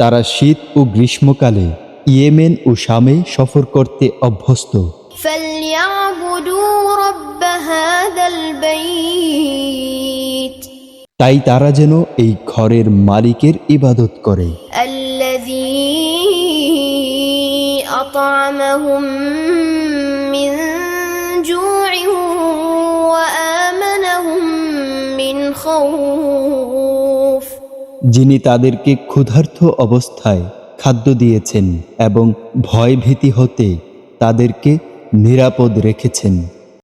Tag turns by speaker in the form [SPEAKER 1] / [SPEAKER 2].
[SPEAKER 1] তারা শীত ও গ্রীষ্মকালে ইয়েমেন ও শামে সফর করতে অভ্যস্ত। তাই তারা যেন এই ঘরের মালিকের ইবাদত করে।
[SPEAKER 2] খৌফ
[SPEAKER 1] যিনি তাদেরকে ক্ষুধার্থ অবস্থায় খাদ্য দিয়েছেন এবং ভয়ভীতি হতে তাদেরকে নিরাপদ রেখেছেন।